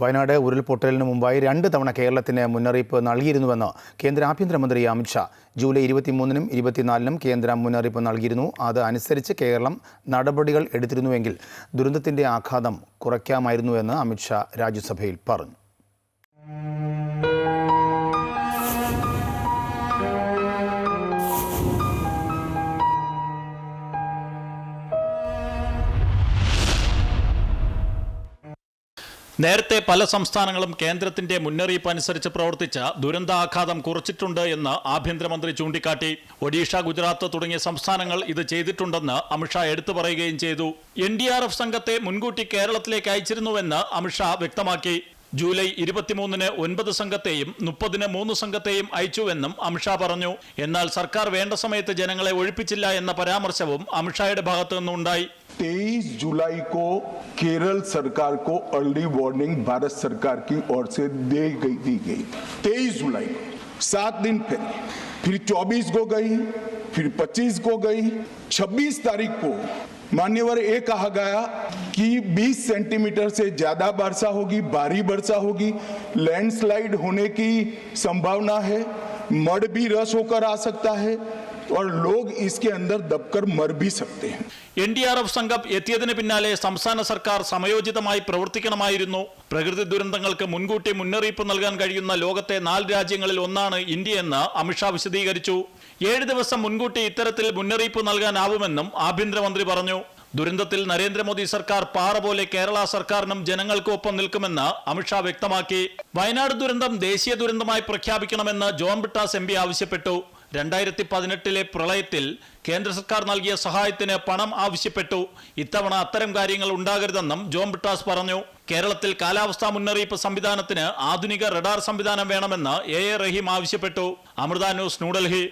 വയനാട് ഉരുൾപൊട്ടലിന് മുമ്പായി രണ്ട് തവണ കേരളത്തിന് മുന്നറിയിപ്പ് നൽകിയിരുന്നുവെന്ന് കേന്ദ്ര ആഭ്യന്തരമന്ത്രി അമിത്ഷാ ജൂലൈ ഇരുപത്തിമൂന്നിനും ഇരുപത്തിനാലിനും കേന്ദ്രം മുന്നറിയിപ്പ് നൽകിയിരുന്നു. അത് അനുസരിച്ച് കേരളം നടപടികൾ എടുത്തിരുന്നുവെങ്കിൽ ദുരന്തത്തിന്റെ ആഘാതം കുറയ്ക്കാമായിരുന്നുവെന്ന് അമിത്ഷാ രാജ്യസഭയിൽ പറഞ്ഞു. നേരത്തെ പല സംസ്ഥാനങ്ങളും കേന്ദ്രത്തിന്റെ മുന്നറിയിപ്പ് അനുസരിച്ച് പ്രവർത്തിച്ച ദുരന്താഘാതം കുറച്ചിട്ടുണ്ട് എന്ന് ആഭ്യന്തരമന്ത്രി ചൂണ്ടിക്കാട്ടി. ഒഡീഷ ഗുജറാത്ത് തുടങ്ങിയ സംസ്ഥാനങ്ങൾ ഇത് ചെയ്തിട്ടുണ്ടെന്ന് അമിത്ഷാ എടുത്തു പറയുകയും ചെയ്തു. എൻ ഡി ആർ എഫ് സംഘത്തെ മുൻകൂട്ടി കേരളത്തിലേക്ക് അയച്ചിരുന്നുവെന്ന് അമിത്ഷാ വ്യക്തമാക്കി. ജൂലൈ ഇരുപത്തിമൂന്നിന് ഒൻപത് സംഘത്തെയും മുപ്പതിന് മൂന്ന് സംഘത്തെയും അയച്ചുവെന്നും അമിത്ഷാ പറഞ്ഞു. എന്നാൽ സർക്കാർ വേണ്ട സമയത്ത് ജനങ്ങളെ ഒഴിപ്പിച്ചില്ല എന്ന പരാമർശവും അമിത്ഷായുടെ ഭാഗത്തു നിന്നുണ്ടായി 23 जुलाई को केरल सरकार को अर्ली वार्निंग भारत सरकार की ओर से दे गई, दी गई। 23 जुलाई को, सात दिन फिर फिर 24 को गई, फिर 25 को गई 26 तारीख को मान्यवर ये कहा गया कि 20 सेंटीमीटर से ज़्यादा वर्षा होगी, भारी वर्षा होगी लैंडस्लाइड होने की संभावना है मड भी रस होकर आ सकता है और लोग इसके अंदर दबकर मर भी सकते हैं എൻ ഡി ആർ എഫ് സംഘം എത്തിയതിന് പിന്നാലെ സംസ്ഥാന സർക്കാർ സമയോചിതമായി പ്രവർത്തിക്കണമായിരുന്നു പ്രകൃതി ദുരന്തങ്ങൾക്ക് മുൻകൂട്ടി മുന്നറിയിപ്പ് നൽകാൻ കഴിയുന്ന ലോകത്തെ നാല് രാജ്യങ്ങളിൽ ഒന്നാണ് ഇന്ത്യയെന്ന് അമിത്ഷാ വിശദീകരിച്ചു ഏഴ് ദിവസം മുൻകൂട്ടി ഇത്തരത്തിൽ മുന്നറിയിപ്പ് നൽകാനാവുമെന്നും ആഭ്യന്തരമന്ത്രി പറഞ്ഞു ദുരന്തത്തിൽ നരേന്ദ്രമോദി സർക്കാർ പാറ പോലെ കേരള സർക്കാരിനും ജനങ്ങൾക്കും ഒപ്പം നിൽക്കുമെന്ന് അമിത്ഷാ വ്യക്തമാക്കി വയനാട് ദുരന്തം ദേശീയ ദുരന്തമായി പ്രഖ്യാപിക്കണമെന്ന് ജോൺ ബിട്ടാസ് എം പി ആവശ്യപ്പെട്ടു രണ്ടായിരത്തി പതിനെട്ടിലെ പ്രളയത്തിൽ കേന്ദ്ര സർക്കാർ നൽകിയ സഹായത്തിന് പണം ആവശ്യപ്പെട്ടു. ഇത്തവണ അത്തരം കാര്യങ്ങൾ ഉണ്ടാകരുതെന്നും ജോം ബിട്ടാസ് പറഞ്ഞു. കേരളത്തിൽ കാലാവസ്ഥാ മുന്നറിയിപ്പ് സംവിധാനത്തിന് ആധുനിക റഡാർ സംവിധാനം വേണമെന്ന് എ എ റഹീം ആവശ്യപ്പെട്ടു. അമൃത ന്യൂസ് ന്യൂഡൽഹി.